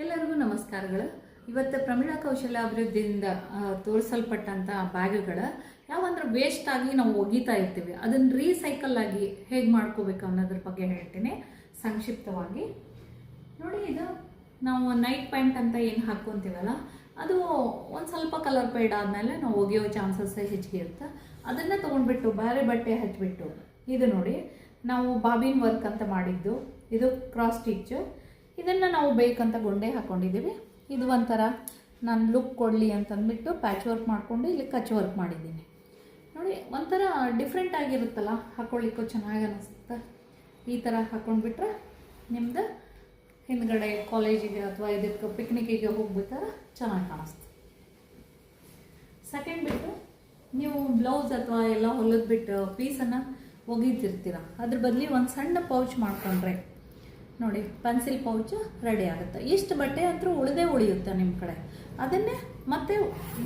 ಎಲ್ಲರಿಗೂ ನಮಸ್ಕಾರಗಳು. ಇವತ್ತು ಪ್ರಮೀಳಾ ಕೌಶಲ್ಯ ಅಭಿವೃದ್ಧಿಯಿಂದ ತೋರಿಸಲ್ಪಟ್ಟಂಥ ಬ್ಯಾಗ್ಗಳ ಯಾವಂದ್ರೆ ವೇಸ್ಟ್ ಆಗಿ ನಾವು ಒಗಿತಾ ಇರ್ತೀವಿ. ಅದನ್ನು ರೀಸೈಕಲ್ ಆಗಿ ಹೇಗೆ ಮಾಡ್ಕೋಬೇಕು ಅನ್ನೋದ್ರ ಬಗ್ಗೆ ಹೇಳ್ತೀನಿ. ಸಂಕ್ಷಿಪ್ತವಾಗಿ. ನೋಡಿ ಇದು ನಾವು ನೈಟ್ ಪ್ಯಾಂಟ್ ಅಂತ ಏನು ಹಾಕ್ಕೊತೀವಲ್ಲ ಅದು ಒಂದು ಸ್ವಲ್ಪ ಕಲರ್ ಪೇಡ್ ಆದಮೇಲೆ ನಾವು ಒಗೆಯೋ ಚಾನ್ಸಸ್ ಹೆಚ್ಚಿಗೆ ಇರುತ್ತೆ. ಅದನ್ನು ತೊಗೊಂಡ್ಬಿಟ್ಟು ಬೇರೆ ಬಟ್ಟೆ ಹಚ್ಚಿಬಿಟ್ಟು ಇದು ನೋಡಿ, ನಾವು ಬಾಬಿನ್ ವರ್ಕ್ ಅಂತ ಮಾಡಿದ್ದು. ಇದು ಕ್ರಾಸ್ ಸ್ಟಿಚ್ ಇದನ್ನು ನಾವು ಬೇಕಂತ ಗೊಂಡೆ ಹಾಕ್ಕೊಂಡಿದ್ದೀವಿ ಇದು ಒಂಥರ ನಾನು ಲುಕ್ ಕೊಡಲಿ ಅಂತಂದ್ಬಿಟ್ಟು ಪ್ಯಾಚ್ ವರ್ಕ್ ಮಾಡಿಕೊಂಡು ಇಲ್ಲಿ ಕಚ್ ವರ್ಕ್ ಮಾಡಿದ್ದೀನಿ. ನೋಡಿ, ಒಂಥರ ಡಿಫ್ರೆಂಟ್ ಆಗಿರುತ್ತಲ್ಲ ಹಾಕ್ಕೊಳ್ಳಿಕ್ಕೂ ಚೆನ್ನಾಗಿ ಅನಿಸುತ್ತೆ. ಈ ಥರ ಹಾಕ್ಕೊಂಡ್ಬಿಟ್ರೆ ನಿಮ್ಮದು ಹಿಂದ್ಗಡೆ ಕಾಲೇಜಿಗೆ ಅಥವಾ ಇದಕ್ಕೆ ಪಿಕ್ನಿಕ್ಕಿಗೆ ಹೋಗ್ಬೇಕಾದ್ರೆ ಚೆನ್ನಾಗಿ ಕಾಣಿಸ್ತು. ಸೆಕೆಂಡ್ ಬಿಟ್ಟು ನೀವು ಬ್ಲೌಸ್ ಅಥವಾ ಎಲ್ಲ ಹೊಲದ ಬಿಟ್ಟು ಪೀಸನ್ನು ಒಗೀತಿರ್ತೀರ. ಅದ್ರ ಬದಲಿ ಒಂದು ಸಣ್ಣ ಪೌಚ್ ಮಾಡ್ಕೊಂಡ್ರೆ ನೋಡಿ, ಪೆನ್ಸಿಲ್ ಪೌಚ್ ರೆಡಿ ಆಗುತ್ತೆ. ಇಷ್ಟು ಬಟ್ಟೆ ಅಂತೂ ಉಳಿದೇ ಉಳಿಯುತ್ತೆ ನಿಮ್ಮ ಕಡೆ. ಅದನ್ನೇ ಮತ್ತೆ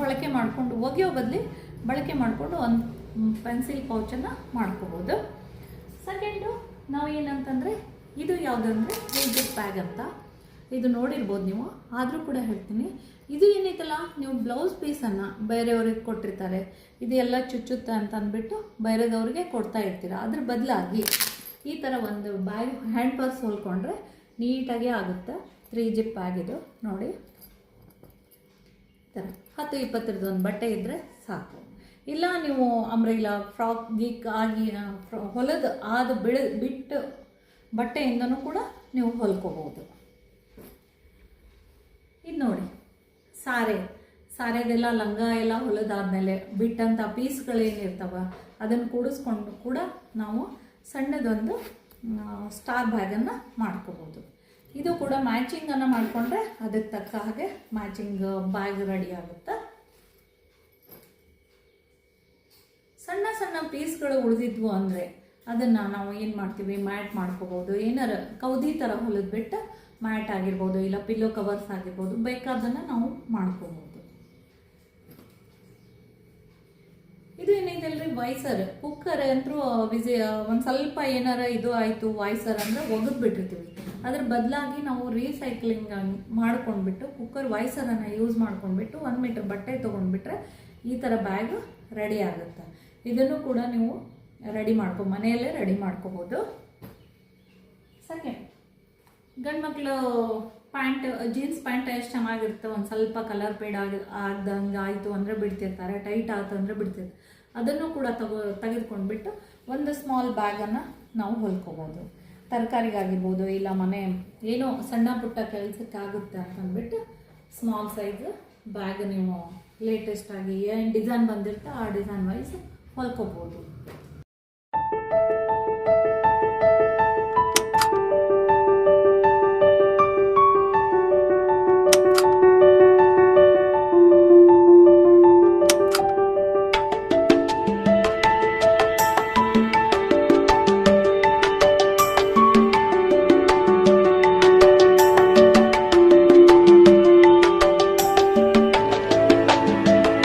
ಬಳಕೆ ಮಾಡಿಕೊಂಡು, ಒಗೆಯೋ ಬದಲಿ ಬಳಕೆ ಮಾಡಿಕೊಂಡು ಒಂದು ಪೆನ್ಸಿಲ್ ಪೌಚನ್ನು ಮಾಡ್ಕೋಬೋದು. ಸೆಕೆಂಡು ನಾವು ಏನಂತಂದರೆ, ಇದು ಯಾವುದಂದ್ರೆ ರಿಜಿಡ್ ಬ್ಯಾಗ್ ಅಂತ. ಇದು ನೋಡಿರ್ಬೋದು ನೀವು, ಆದರೂ ಕೂಡ ಹೇಳ್ತೀನಿ. ಇದು ಏನೈತಲ್ಲ ನೀವು ಬ್ಲೌಸ್ ಪೀಸನ್ನು ಬೇರೆಯವ್ರಿಗೆ ಕೊಟ್ಟಿರ್ತಾರೆ. ಇದು ಎಲ್ಲ ಚುಚ್ಚುತ್ತೆ ಅಂತ ಅಂದ್ಬಿಟ್ಟು ಬೇರೆದವ್ರಿಗೆ ಕೊಡ್ತಾ ಇರ್ತೀರ. ಅದ್ರ ಬದಲಾಗಿ ಈ ಥರ ಒಂದು ಬ್ಯಾಗ್ ಹ್ಯಾಂಡ್ ಪರ್ಸ್ ಹೊಲ್ಕೊಂಡ್ರೆ ನೀಟಾಗಿ ಆಗುತ್ತೆ. ತ್ರೀ ಜಿಪ್ ಇದು ನೋಡಿ. ಥರ ಹತ್ತು, ಇಪ್ಪತ್ತರದ್ದು ಒಂದು ಬಟ್ಟೆ ಇದ್ದರೆ ಸಾಕು. ಇಲ್ಲ, ನೀವು ಅಂಬ್ರೆಲಾ ಫ್ರಾಕ್ ಗೀಕ್ ಆಗಿ ಹೊಲದ ಆದ ಬಿಡ ಬಿಟ್ಟು ಬಟ್ಟೆಯಿಂದನೂ ಕೂಡ ನೀವು ಹೊಲ್ಕೋಬೋದು ಇದು ನೋಡಿ. ಸಾರೆ. ಸಾರೆದೆಲ್ಲ ಲಂಗ ಎಲ್ಲ ಹೊಲದಾದ್ಮೇಲೆ ಬಿಟ್ಟಂಥ ಪೀಸ್ಗಳೇನಿರ್ತಾವ ಅದನ್ನು ಕೂಡಿಸ್ಕೊಂಡು ಕೂಡ ನಾವು ಸಣ್ಣದೊಂದು ಸ್ಟಾರ್ ಬ್ಯಾಗನ್ನು ಮಾಡ್ಕೋಬೋದು. ಇದು ಕೂಡ ಮ್ಯಾಚಿಂಗನ್ನು ಮಾಡಿಕೊಂಡ್ರೆ ಅದಕ್ಕೆ ತಕ್ಕ ಹಾಗೆ ಮ್ಯಾಚಿಂಗ್ ಬ್ಯಾಗ್ ರೆಡಿ ಆಗುತ್ತೆ? ಸಣ್ಣ ಸಣ್ಣ ಪೀಸ್ಗಳು ಉಳಿದಿದ್ವು ಅಂದರೆ ಅದನ್ನು ನಾವು ಏನು ಮಾಡ್ತೀವಿ? ಮ್ಯಾಟ್ ಮಾಡ್ಕೋಬೋದು. ಏನಾರ ಕೌದಿ ಥರ ಹೊಲಿದ್ಬಿಟ್ಟು ಮ್ಯಾಟ್ ಆಗಿರ್ಬೋದು, ಇಲ್ಲ ಪಿಲ್ಲೋ ಕವರ್ಸ್ ಆಗಿರ್ಬೋದು, ಬೇಕಾದನ್ನು ನಾವು ಮಾಡ್ಕೋಬೋದು. ಏನೈತಲ್ರಿ ವಾಯ್ಸರ್ ಕುಕ್ಕರ್ ಅಂತೂ ವಿಸಿ ಒಂದು ಸ್ವಲ್ಪ ಏನಾರ ಇದು ಆಯಿತು ವಾಯ್ಸರ್ ಅಂದ್ರೆ ಒಗೆದು ಬಿಟ್ಟಿರ್ತೀವಿ. ಅದ್ರ ಬದಲಾಗಿ ನಾವು ರೀಸೈಕ್ಲಿಂಗ್ ಮಾಡ್ಕೊಂಡ್ಬಿಟ್ಟು ಕುಕ್ಕರ್ ವಾಯ್ಸರನ್ನು ಯೂಸ್ ಮಾಡ್ಕೊಂಡ್ಬಿಟ್ಟು, ಒಂದು ಮೀಟರ್ ಬಟ್ಟೆ ತೊಗೊಂಡ್ಬಿಟ್ರೆ ಈ ಥರ ಬ್ಯಾಗ್ ರೆಡಿ ಆಗುತ್ತೆ. ಇದನ್ನು ಕೂಡ ನೀವು ರೆಡಿ ಮಾಡ್ಕೊ, ಮನೆಯಲ್ಲೇ ರೆಡಿ ಮಾಡ್ಕೋಬೋದು. ಸೆಕೆಂಡ್ ಗಂಡು ಮಕ್ಕಳು ಪ್ಯಾಂಟ್ ಜೀನ್ಸ್ ಪ್ಯಾಂಟ್ ಎಷ್ಟು ಚೆನ್ನಾಗಿರುತ್ತೆ, ಒಂದು ಸ್ವಲ್ಪ ಕಲರ್ ಪೇಡ್ ಆಗಿ ಆಗ್ದಂಗೆ ಆಯಿತು ಅಂದರೆ ಬಿಡ್ತಿರ್ತಾರೆ ಟೈಟ್ ಆಯ್ತು ಅಂದರೆ ಬಿಡ್ತಿರ್ತಾರೆ. ಅದನ್ನು ಕೂಡ ತಗೋ ತೆಗೆದುಕೊಂಡ್ಬಿಟ್ಟು ಒಂದು ಸ್ಮಾಲ್ ಬ್ಯಾಗನ್ನು ನಾವು ಹೊಲ್ಕೋಬೋದು. ತರಕಾರಿಗಾಗಿರ್ಬೋದು, ಇಲ್ಲ ಮನೆ ಏನೋ ಸಣ್ಣ ಪುಟ್ಟ ಕೆಲಸಕ್ಕಾಗುತ್ತೆ ಅಂತಂದ್ಬಿಟ್ಟು ಸ್ಮಾಲ್ ಸೈಜ್ ಬ್ಯಾಗ್ ನೀವು ಲೇಟೆಸ್ಟಾಗಿ ಏನು ಡಿಸೈನ್ ಬಂದಿರ್ತೋ ಆ ಡಿಸೈನ್ ವೈಸ್ ಹೊಲ್ಕೋಬೋದು.